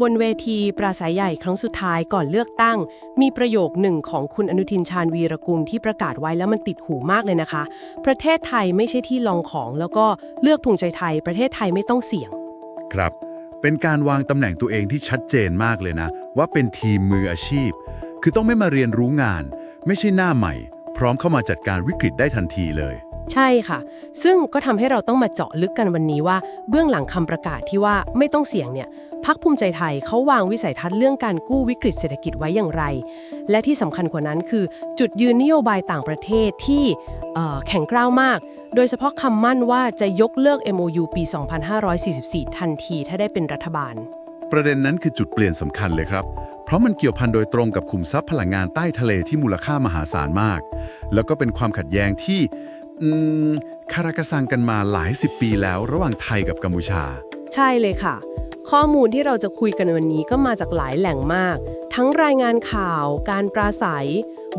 บนเวทีปราศัยใหญ่ครั้งสุดท้ายก่อนเลือกตั้ง มีประโยคหนึ่งของคุณอนุทินชาญวีรกุลที่ประกาศไว้แล้วมันติดหูมากเลยนะคะ ประเทศไทยไม่ใช่ที่ลองของ แล้วก็เลือกภูมิใจไทย ประเทศไทยไม่ต้องเสี่ยง ครับ เป็นการวางตำแหน่งตัวเองที่ชัดเจนมากเลยนะ ว่าเป็นทีมมืออาชีพ คือต้องไม่มาเรียนรู้งาน ไม่ใช่หน้าใหม่ พร้อมเข้ามาจัดการวิกฤตได้ทันทีเลย ใช่ค่ะ ซึ่งก็ทำให้เราต้องมาเจาะลึกกันวันนี้ว่า เบื้องหลังคำประกาศที่ว่าไม่ต้องเสี่ยงเนี่ยพักภูมิใจไทยเขาวางวิสัยทัศน์เรื่องการกู้วิกฤตเศรษฐกิจไว้อย่างไร และที่สำคัญกว่านั้นคือ จุดยืนนโยบายต่างประเทศที่แข็งกร้าวมาก โดยเฉพาะคำมั่นว่าจะยกเลิก MOU ปี 2544 ทันทีถ้าได้เป็นรัฐบาล ประเด็นนั้นคือจุดเปลี่ยนสำคัญเลยครับเพราะมันเกี่ยวพันโดยตรงกับขุมทรัพย์พลังงานใต้ทะเลที่มูลค่ามหาศาลมาก แล้วก็เป็นความขัดแย้งที่ อืมคารากะซังกันมาหลายสิบปีแล้วระหว่างไทยกับกัมพูชา ใช่เลยค่ะ ข้อมูลที่เราจะคุยกันวันนี้ก็มาจากหลายแหล่งมาก ทั้งรายงานข่าว การปราศัย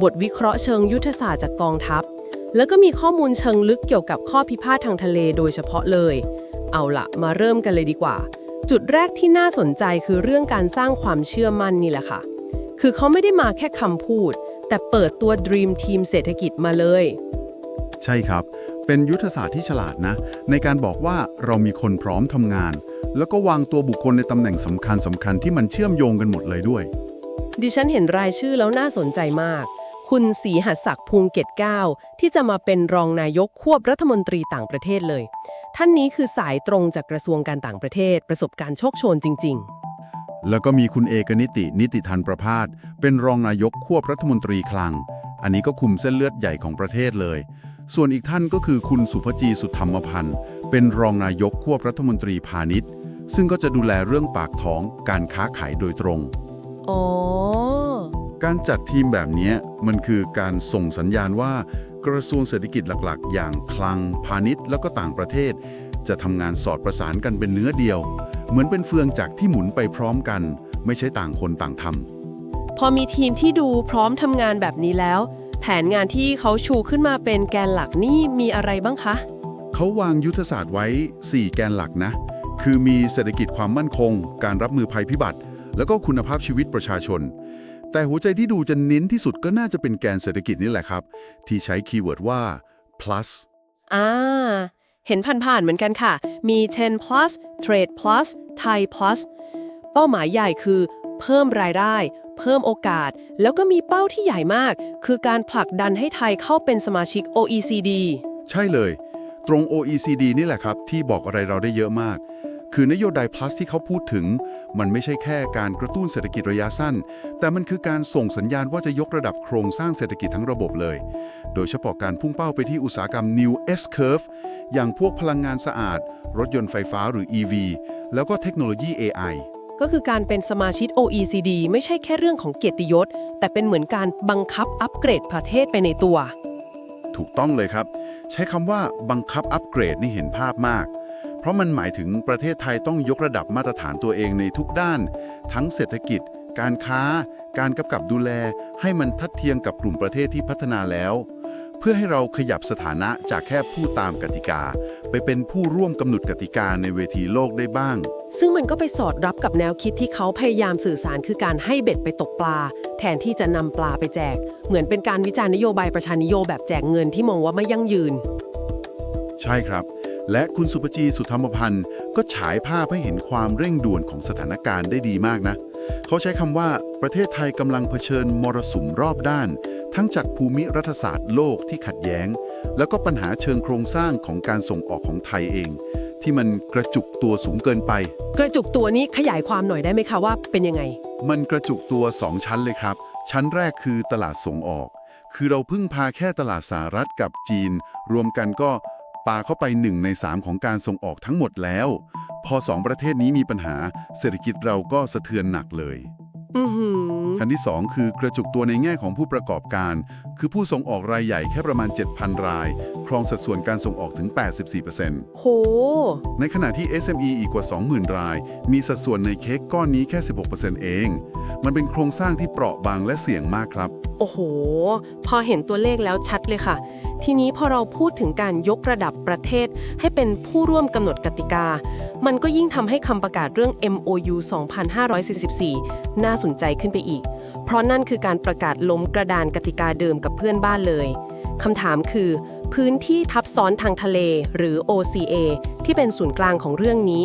บทวิเคราะห์เชิงยุทธศาสตร์จากกองทัพ แล้วก็มีข้อมูลเชิงลึกเกี่ยวกับข้อพิพาททางทะเลโดยเฉพาะเลย เอาละมาเริ่มกันเลยดีกว่า จุดแรกที่น่าสนใจคือเรื่องการสร้างความเชื่อมั่นนี่แหละค่ะ คือเขาไม่ได้มาแค่คำพูด แต่เปิดตัว Dream Team เศรษฐกิจมาเลย ใช่ครับ เป็นยุทธศาสตร์ที่ฉลาดนะ ในการบอกว่าเรามีคนพร้อมทำงาน แล้วก็วางตัวบุคคลในตำแหน่งสำคัญสำคัญที่มันเชื่อมโยงกันหมดเลยด้วย ดิฉันเห็นรายชื่อแล้วน่าสนใจมาก คุณศรีหัสศักดิ์ภูงเกตเก้าที่จะมาเป็นรองนายกควบรัฐมนตรีต่างประเทศเลย ท่านนี้คือสายตรงจากกระทรวงการต่างประเทศ ประสบการณ์โชคโชนจริงแล้วก็มีคุณเอกนิติ นิติทันประพาสเป็นรองนายกควบรัฐมนตรีคลัง อันนี้ก็คุมเส้นเลือดใหญ่ของประเทศเลย ส่วนอีกท่านก็คือคุณสุภจีสุธรรมพันธ์ เป็นรองนายกควบรัฐมนตรีพาณิชย์ ซึ่งก็จะดูแลเรื่องปากท้องการค้าขายโดยตรงๆอ๋อการจัดทีมแบบนี้มันคือการส่งสัญญาณว่า กระทรวงเศรษฐกิจหลักๆ อย่างคลังพาณิชย์ แล้วก็ต่างประเทศ จะทำงานสอดประสานกันเป็นเนื้อเดียว เหมือนเป็นเฟืองจากที่หมุนไปพร้อมกัน ไม่ใช่ต่างคนต่างทำพอมีทีมที่ดูพร้อมทำงานแบบนี้แล้ว แผนงานที่เขาชูขึ้นมาเป็นแกนหลักนี่มีอะไรบ้างคะ เขาวางยุทธศาสตร์ไว้ 4 แกนหลักนะ คือมีเศรษฐกิจความมั่นคง การรับมือภัยพิบัติ แล้วก็คุณภาพชีวิตประชาชน แต่หัวใจที่ดูจะเน้นที่สุดก็น่าจะเป็นแกนเศรษฐกิจนี่แหละครับ ที่ใช้คีย์เวิร์ดว่า plus อ่า เห็นผ่านๆเหมือนกันค่ะ มี 10 plus trade plus Thai plus เป้าหมายใหญ่คือ เพิ่มรายได้ เพิ่มโอกาส แล้วก็มีเป้าที่ใหญ่มาก คือการผลักดันให้ไทยเข้าเป็นสมาชิก OECD ใช่เลย ตรง OECD นี่แหละครับ ที่บอกอะไรเราได้เยอะมาก คือนโยบาย plus ที่เขาพูดถึง มันไม่ใช่แค่การกระตุ้นเศรษฐกิจระยะสั้น แต่มันคือการส่งสัญญาณว่าจะยกระดับโครงสร้างเศรษฐกิจทั้งระบบเลย โดยเฉพาะการพุ่งเป้าไปที่อุตสาหกรรม New S Curve อย่างพวกพลังงานสะอาด รถยนต์ไฟฟ้าหรือ EV แล้วก็เทคโนโลยี AI ก็คือการเป็นสมาชิก OECD ไม่ใช่แค่เรื่องของเกียรติยศ แต่เป็นเหมือนการบังคับอัปเกรดประเทศไปในตัว ถูกต้องเลยครับ ใช้คำว่าบังคับอัปเกรดนี่เห็นภาพมาก เพราะมันหมายถึงประเทศไทยต้องยกระดับมาตรฐานตัวเองในทุกด้าน ทั้งเศรษฐกิจ การค้า การกำกับดูแล ให้มันทัดเทียมกับกลุ่มประเทศที่พัฒนาแล้ว พื่อให้เราขยับสถานะจากแค่ผู้ตามกติกา ไปเป็นผู้ร่วมกำหนดกติกาในเวทีโลกได้บ้าง ซึ่งมันก็ไปสอดรับกับแนวคิดที่เขาพยายามสื่อสารคือการให้เบ็ดไปตกปลา แทนที่จะนำปลาไปแจก เหมือนเป็นการวิจารณ์นโยบายประชานิยมแบบแจกเงินที่มองว่าไม่ยั่งยืน ใช่ครับ และคุณสุปจีสุธรรมพันธ์ก็ฉายภาพให้เห็นความเร่งด่วนของสถานการณ์ได้ดีมากนะ เขาใช้คำว่าประเทศไทยกำลังเผชิญมรสุมรอบด้าน ทั้งจากภูมิรัฐศาสตร์โลกที่ขัดแย้ง แล้วก็ปัญหาเชิงโครงสร้างของการส่งออกของไทยเอง ที่มันกระจุกตัวสูงเกินไป กระจุกตัวนี้ขยายความหน่อยได้ไหมคะว่าเป็นยังไง มันกระจุกตัว2ชั้นเลยครับ ชั้นแรกคือตลาดส่งออก คือเราพึ่งพาแค่ตลาดสหรัฐกับจีน รวมกันก็ ปาเข้าไป 1 ใน 3 ของการส่งออกทั้งหมดแล้ว พอ 2 ประเทศนี้มีปัญหาเศรษฐกิจเราก็สะเทือนหนักเลยอือหือชั้นที่ 2 คือกระจุกตัวในแง่ของผู้ประกอบการ คือผู้ส่งออกรายใหญ่แค่ประมาณ 7,000 ราย ครองสัดส่วนการส่งออกถึง 84%โห ในขณะที่ SME อีกกว่า 20,000 ราย มีสัดส่วนในเค้กก้อนนี้แค่ 16%เอง มันเป็นโครงสร้างที่เปราะบางและเสี่ยงมากครับ โอ้โห พอเห็นตัวเลขแล้วชัดเลยค่ะ ทีนี้พอเราพูดถึงการยกระดับประเทศ ให้เป็นผู้ร่วมกำหนดกติกา มันก็ยิ่งทำให้คำประกาศเรื่อง MOU 2544 น่าสนใจขึ้นไปอีก เพราะนั่นคือการประกาศล้มกระดานกติกาเดิมกับเพื่อนบ้านเลยคำถามคือ พื้นที่ทับซ้อนทางทะเลหรือ OCA ที่เป็นศูนย์กลางของเรื่องนี้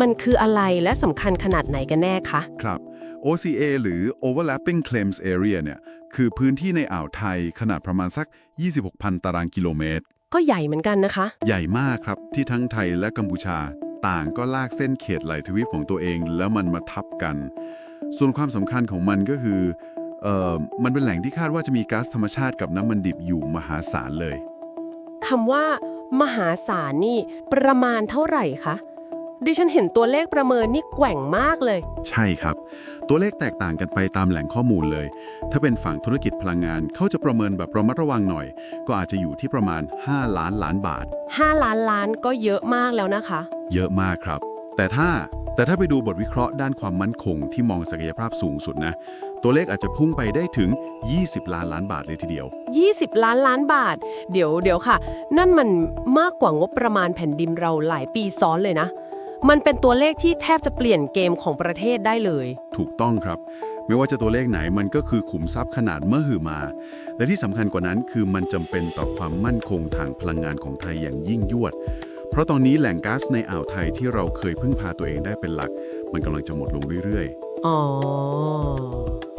มันคืออะไรและสำคัญขนาดไหนกันแน่คะ ครับ OCA หรือ Overlapping Claims Area เนี่ย คือพื้นที่ในอ่าวไทยขนาดประมาณสัก 26,000 ตารางกิโลเมตร ก็ใหญ่เหมือนกันนะคะ ใหญ่มากครับที่ทั้งไทยและกัมพูชา ต่างก็ลากเส้นเขตไหลทวีปของตัวเอง แล้วมันมาทับกัน ส่วนความสำคัญของมันก็คือเอ่อมันเป็นแหล่งที่คาดว่าจะมีก๊าซธรรมชาติกับน้ำมันดิบอยู่มหาศาลเลย คำว่า มหาศาลนี่ประมาณเท่าไหร่คะ ดิฉันเห็นตัวเลขประเมินนี่แกว่งมากเลย ใช่ครับ ตัวเลขแตกต่างกันไปตามแหล่งข้อมูลเลย ถ้าเป็นฝั่งธุรกิจพลังงานเขาจะประเมินแบบระมัดระวังหน่อย ก็อาจจะอยู่ที่ประมาณ 5 ล้านล้านบาท 5 ล้านล้านก็เยอะมากแล้วนะคะ เยอะมากครับ แต่ถ้าแต่ถ้าไปดูบทวิเคราะห์ด้านความมั่นคงที่มองศักยภาพสูงสุดนะ ตัวเลขอาจจะพุ่งไปได้ถึง 20 ล้านล้านบาทเลยทีเดียว 20 ล้านล้านบาท เดี๋ยวเดี๋ยวค่ะ นั่นมันมากกว่างบประมาณแผ่นดินเราหลายปีซ้อนเลยนะ มันเป็นตัวเลขที่แทบจะเปลี่ยนเกมของประเทศได้เลย ถูกต้องครับ ไม่ว่าจะตัวเลขไหนมันก็คือขุมทรัพย์ขนาดเมื่อหือมา และที่สำคัญกว่านั้นคือมันจำเป็นต่อความมั่นคงทางพลังงานของไทยอย่างยิ่งยวด เพราะตอนนี้แหล่งก๊าซในอ่าวไทยที่เราเคยพึ่งพาตัวเองได้เป็นหลัก มันกำลังจะหมดลงเรื่อยๆ อ๋อ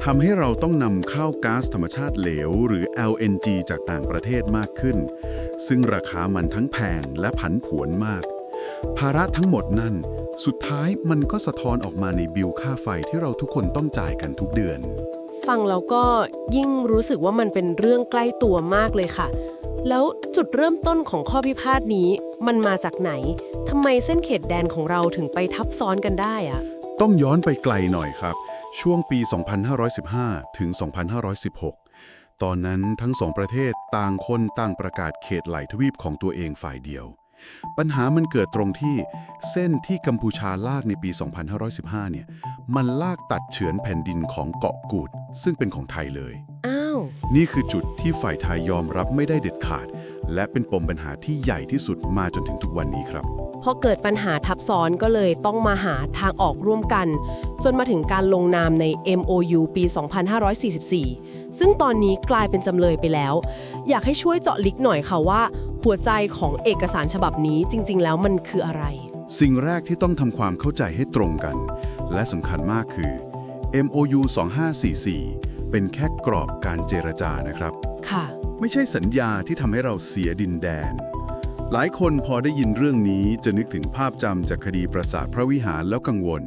ทำให้เราต้องนำเข้าก๊าซธรรมชาติเหลว หรือ LNG จากต่างประเทศมากขึ้น ซึ่งราคามันทั้งแพงและผันผวนมาก ภาระทั้งหมดนั่น สุดท้ายมันก็สะท้อนออกมาในบิลค่าไฟที่เราทุกคนต้องจ่ายกันทุกเดือน ฟังแล้วก็ยิ่งรู้สึกว่ามันเป็นเรื่องใกล้ตัวมากเลยค่ะ แล้วจุดเริ่มต้นของข้อพิพาทนี้ มันมาจากไหนทำไมเส้นเขตแดนของเราถึงไปทับซ้อนกันได้อะต้องย้อนไปไกลหน่อยครับ ช่วงปี 2515 ถึง 2516 ตอนนั้นทั้งสองประเทศต่างคนต่างประกาศเขตไหลทวีปของตัวเองฝ่ายเดียว ปัญหามันเกิดตรงที่เส้นที่กัมพูชาลากในปี 2515 เนี่ย มันลากตัดเฉือนแผ่นดินของเกาะกูด ซึ่งเป็นของไทยเลย อ้าว นี่คือจุดที่ฝ่ายไทยยอมรับไม่ได้เด็ดขาด และเป็นปมปัญหาที่ใหญ่ที่สุดมาจนถึงทุกวันนี้ครับ พอเกิดปัญหาทับซ้อนก็เลยต้องมาหาทางออกร่วมกัน จนมาถึงการลงนามใน MOU ปี 2544 ซึ่งตอนนี้กลายเป็นจำเลยไปแล้ว อยากให้ช่วยเจาะลึกหน่อยค่ะว่า หัวใจของเอกสารฉบับนี้จริง ๆ แล้วมันคืออะไร สิ่งแรกที่ต้องทำความเข้าใจให้ตรงกัน และสำคัญมากคือ MOU 2544 เป็นแค่กรอบการเจรจานะครับ ค่ะ ไม่ใช่สัญญาที่ทำให้เราเสียดินแดน หลายคนพอได้ยินเรื่องนี้จะนึกถึงภาพจำจากคดีปราสาทพระวิหารแล้วกังวล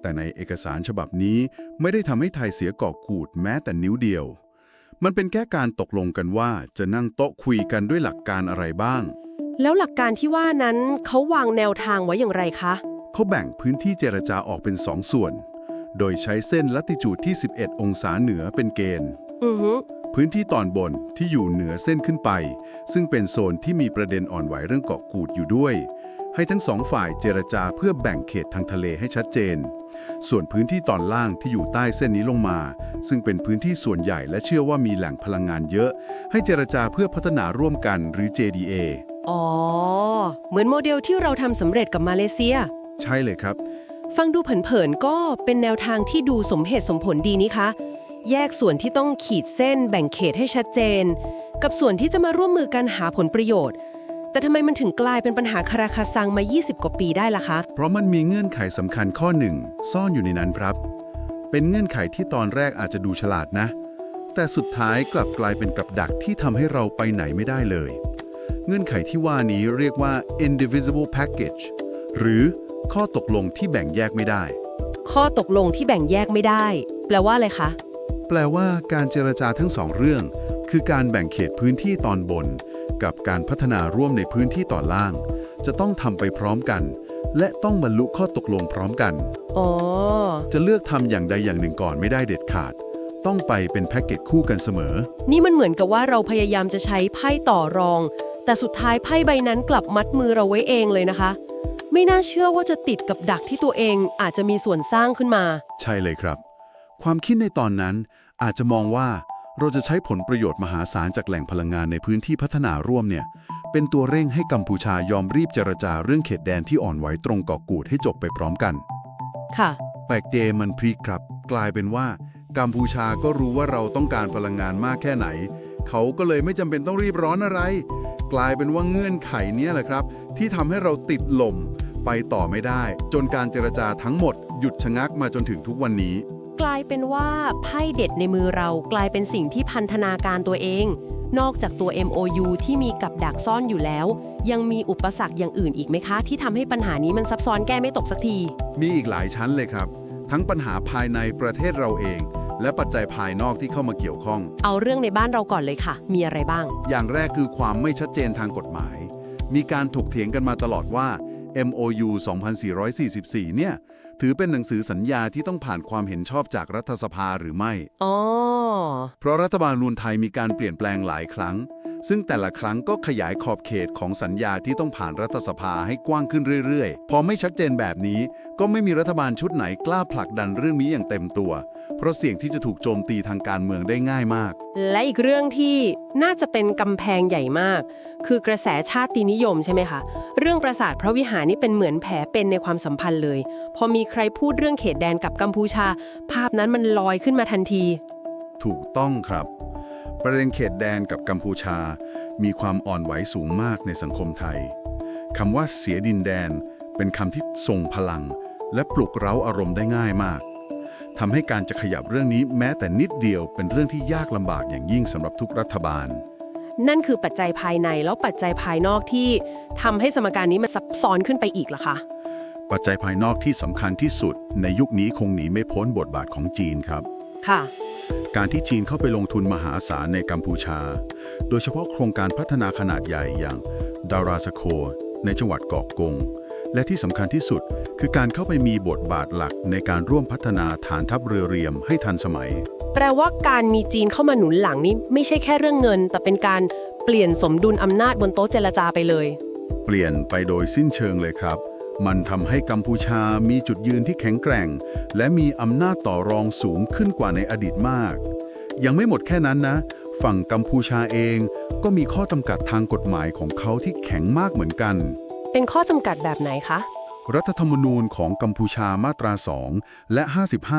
แต่ในเอกสารฉบับนี้ไม่ได้ทำให้ไทยเสียเกาะกูดแม้แต่นิ้วเดียว มันเป็นแค่การตกลงกันว่าจะนั่งโต๊ะคุยกันด้วยหลักการอะไรบ้าง แล้วหลักการที่ว่านั้นเขาวางแนวทางไว้อย่างไรคะ เขาแบ่งพื้นที่เจรจาออกเป็นสองส่วน โดยใช้เส้นลัติจูดที่ 11 องศาเหนือเป็นเกณฑ์ อือฮึ พื้นที่ตอนบนที่อยู่เหนือเส้นขึ้นไป ซึ่งเป็นโซนที่มีประเด็นอ่อนไหวเรื่องเกาะกูดอยู่ด้วย ให้ทั้งสองฝ่ายเจรจาเพื่อแบ่งเขตทางทะเลให้ชัดเจน ส่วนพื้นที่ตอนล่างที่อยู่ใต้เส้นนี้ลงมา ซึ่งเป็นพื้นที่ส่วนใหญ่และเชื่อว่ามีแหล่งพลังงานเยอะ ให้เจรจาเพื่อพัฒนาร่วมกันหรือ JDA อ๋อ เหมือนโมเดลที่เราทำสำเร็จกับมาเลเซีย ใช่เลยครับ ฟังดูเผินๆก็เป็นแนวทางที่ดูสมเหตุสมผลดีนี่คะ แยกส่วนที่ต้องขีดเส้นแบ่งเขตให้ชัดเจน กับส่วนที่จะมาร่วมมือกันหาผลประโยชน์ แต่ทำไมมันถึงกลายเป็นปัญหาคาราคาซังมา 20 กว่าปีได้ล่ะคะ เพราะมันมีเงื่อนไขสำคัญข้อหนึ่งซ่อนอยู่ในนั้นครับ เป็นเงื่อนไขที่ตอนแรกอาจจะดูฉลาดนะ แต่สุดท้ายกลับกลายเป็นกับดักที่ทำให้เราไปไหนไม่ได้เลย เงื่อนไขที่ว่านี้เรียกว่า indivisible package หรือข้อตกลงที่แบ่งแยกไม่ได้ ข้อตกลงที่แบ่งแยกไม่ได้ แปลว่าอะไรคะ แปลว่าการเจรจาทั้งสองเรื่อง คือการแบ่งเขตพื้นที่ตอนบน กับการพัฒนาร่วมในพื้นที่ตอนล่าง จะต้องทำไปพร้อมกัน และต้องบรรลุข้อตกลงพร้อมกัน อ๋อ จะเลือกทำอย่างใดอย่างหนึ่งก่อนไม่ได้เด็ดขาด ต้องไปเป็นแพ็กเกจคู่กันเสมอ นี่มันเหมือนกับว่าเราพยายามจะใช้ไพ่ต่อรอง แต่สุดท้ายไพ่ใบนั้นกลับมัดมือเราไว้เองเลยนะคะ ไม่น่าเชื่อว่าจะติดกับดักที่ตัวเองอาจจะมีส่วนสร้างขึ้นมา ใช่เลยครับ ความคิดในตอนนั้นอาจจะมองว่าเราจะใช้ผลประโยชน์มหาศาลจากแหล่งพลังงานในพื้นที่พัฒนาร่วมเนี่ย เป็นตัวเร่งให้กัมพูชายอมรีบเจรจาเรื่องเขตแดนที่อ่อนไหวตรงเกาะกูดให้จบไปพร้อมกัน ค่ะ แปลกเจมันพลิกครับ กลายเป็นว่า กัมพูชาก็รู้ว่าเราต้องการพลังงานมากแค่ไหน เขาก็เลยไม่จำเป็นต้องรีบร้อนอะไร กลายเป็นว่าเงื่อนไขเนี้แหละครับ ที่ทำให้เราติดลมไปต่อไม่ได้ จนการเจรจาทั้งหมดหยุดชะงักมาจนถึงทุกวันนี้ กลายเป็นว่าไพ่เด็ดในมือเรากลายเป็นสิ่งที่พันธนาการตัวเอง นอกจากตัว MOU ที่มีกับดักซ่อนอยู่แล้ว ยังมีอุปสรรคอย่างอื่นอีกไหมคะ ที่ทำให้ปัญหานี้มันซับซ้อนแก้ไม่ตกสักที มีอีกหลายชั้นเลยครับ ทั้งปัญหาภายในประเทศเราเอง และปัจจัยภายนอกที่เข้ามาเกี่ยวข้อง เอาเรื่องในบ้านเราก่อนเลยค่ะ มีอะไรบ้าง อย่างแรกคือความไม่ชัดเจนทางกฎหมาย มีการถกเถียงกันมาตลอดว่า MOU 2444 เนี่ย ถือเป็นหนังสือสัญญาที่ต้องผ่านความเห็นชอบจากรัฐสภาหรือไม่ อ๋อ เพราะรัฐบาลนูนไทยมีการเปลี่ยนแปลงหลายครั้ง ซึ่งแต่ละครั้งก็ขยายขอบเขตของสัญญาที่ต้องผ่านรัฐสภาให้กว้างขึ้นเรื่อยๆ พอไม่ชัดเจนแบบนี้ ก็ไม่มีรัฐบาลชุดไหนกล้าผลักดันเรื่องนี้อย่างเต็มตัว เพราะเสี่ยงที่จะถูกโจมตีทางการเมืองได้ง่ายมาก และอีกเรื่องที่น่าจะเป็นกำแพงใหญ่มาก คือกระแสชาตินิยมใช่ไหมคะ เรื่องปราสาทพระวิหารนี่เป็นเหมือนแผลเป็นในความสัมพันธ์เลย พอมีใครพูดเรื่องเขตแดนกับกัมพูชา ภาพนั้นมันลอยขึ้นมาทันที ถูกต้องครับ ประเด็นเขตแดนกับกัมพูชา มีความอ่อนไหวสูงมากในสังคมไทยคำว่าเสียดินแดน เป็นคำที่ทรงพลัง และปลุกเร้าอารมณ์ได้ง่ายมากทำให้การจะขยับเรื่องนี้แม้แต่นิดเดียวเป็นเรื่องที่ยากลำบากอย่างยิ่งสำหรับทุกรัฐบาล นั่นคือปัจจัยภายในแล้วปัจจัยภายนอกที่ทำให้สมการนี้มันซับซ้อนขึ้นไปอีกล่ะคะ ปัจจัยภายนอกที่สำคัญที่สุด ในยุคนี้คงหนีไม่พ้นบทบาทของจีนครับ ค่ะ การที่จีนเข้าไปลงทุนมหาศาลในกัมพูชา โดยเฉพาะโครงการพัฒนาขนาดใหญ่อย่างดาราสโค ในจังหวัดเกาะกง และที่สำคัญที่สุดคือการเข้าไปมีบทบาทหลักในการร่วมพัฒนาฐานทัพเรือเรียมให้ทันสมัย แปลว่าการมีจีนเข้ามาหนุนหลังนี้ไม่ใช่แค่เรื่องเงิน แต่เป็นการเปลี่ยนสมดุลอำนาจบนโต๊ะเจรจาไปเลย เปลี่ยนไปโดยสิ้นเชิงเลยครับ มันทำให้กัมพูชามีจุดยืนที่แข็งแกร่ง และมีอำนาจต่อรองสูงขึ้นกว่าในอดีตมาก ยังไม่หมดแค่นั้นนะ ฝั่งกัมพูชาเองก็มีข้อจำกัดทางกฎหมายของเขาที่แข็งมากเหมือนกัน เป็นข้อจำกัดแบบไหนคะ รัฐธรรมนูญของกัมพูชามาตรา 2 และ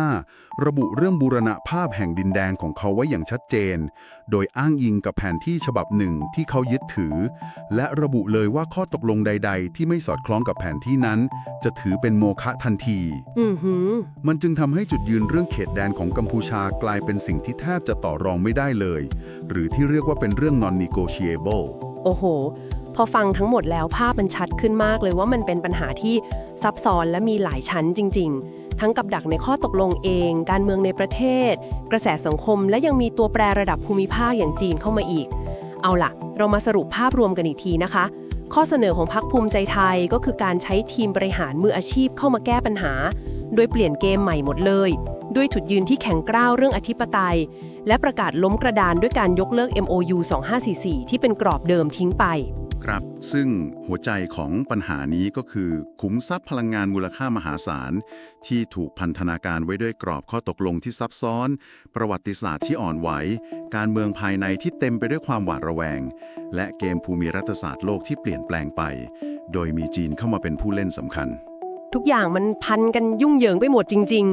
55 ระบุเรื่องบูรณภาพแห่งดินแดนของเขาไว้อย่างชัดเจน โดยอ้างอิงกับแผนที่ฉบับหนึ่งที่เขายึดถือ และระบุเลยว่าข้อตกลงใด ๆ ที่ไม่สอดคล้องกับแผนที่นั้น จะถือเป็นโมฆะทันทีมันจึงทำให้จุดยืนเรื่องเขตแดนของกัมพูชากลายเป็นสิ่งที่แทบจะต่อรองไม่ได้เลย หรือที่เรียกว่าเป็นเรื่อง non-negotiable โอ้โห พอฟังทั้งหมดแล้วภาพมันชัดขึ้นมากเลยว่ามันเป็นปัญหาที่ซับซ้อนและมีหลายชั้นจริง ๆ ทั้งกับดักในข้อตกลงเอง การเมืองในประเทศ กระแสสังคม และยังมีตัวแปรระดับภูมิภาคอย่างจีนเข้ามาอีก เอาล่ะ เรามาสรุปภาพรวมกันอีกทีนะคะ ข้อเสนอของพรรคภูมิใจไทยก็คือการใช้ทีมบริหารมืออาชีพเข้ามาแก้ปัญหา โดยเปลี่ยนเกมใหม่หมดเลย ด้วยจุดยืนที่แข็งกร้าวเรื่องอธิปไตย และประกาศล้มกระดานด้วยการยกเลิก MOU 2544 ที่เป็นกรอบเดิมทิ้งไป ครับ ซึ่งหัวใจของปัญหานี้ก็คือ ขุมทรัพย์พลังงานมูลค่ามหาศาล ที่ถูกพันธนาการไว้ด้วยกรอบข้อตกลงที่ซับซ้อน ประวัติศาสตร์ที่อ่อนไหว การเมืองภายในที่เต็มไปด้วยความหวาดระแวง และเกมภูมิรัฐศาสตร์โลกที่เปลี่ยนแปลงไป โดยมีจีนเข้ามาเป็นผู้เล่นสำคัญ ทุกอย่างมันพันกันยุ่งเหยิงไปหมดจริง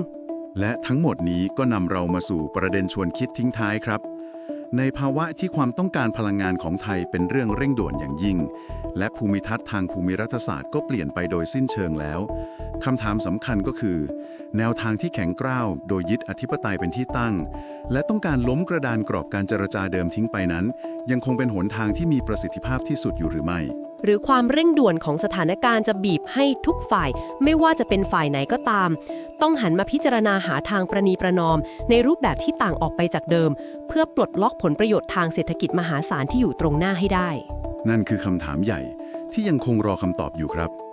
และทั้งหมดนี้ก็นำเรามาสู่ประเด็นชวนคิดทิ้งท้ายครับ ในภาวะที่ความต้องการพลังงานของไทยเป็นเรื่องเร่งด่วนอย่างยิ่ง และภูมิทัศน์ทางภูมิรัฐศาสตร์ก็เปลี่ยนไปโดยสิ้นเชิงแล้วคำถามสำคัญก็คือ แนวทางที่แข็งกร้าวโดยยึดอธิปไตยเป็นที่ตั้ง และต้องการล้มกระดานกรอบการเจรจาเดิมทิ้งไปนั้น ยังคงเป็นหนทางที่มีประสิทธิภาพที่สุดอยู่หรือไม่ หรือความเร่งด่วนของสถานการณ์จะบีบให้ทุกฝ่าย ไม่ว่าจะเป็นฝ่ายไหนก็ตาม ต้องหันมาพิจารณาหาทางประนีประนอม ในรูปแบบที่ต่างออกไปจากเดิม เพื่อปลดล็อกผลประโยชน์ทางเศรษฐกิจมหาศาลที่อยู่ตรงหน้าให้ได้ นั่นคือคำถามใหญ่ที่ยังคงรอคำตอบอยู่ครับ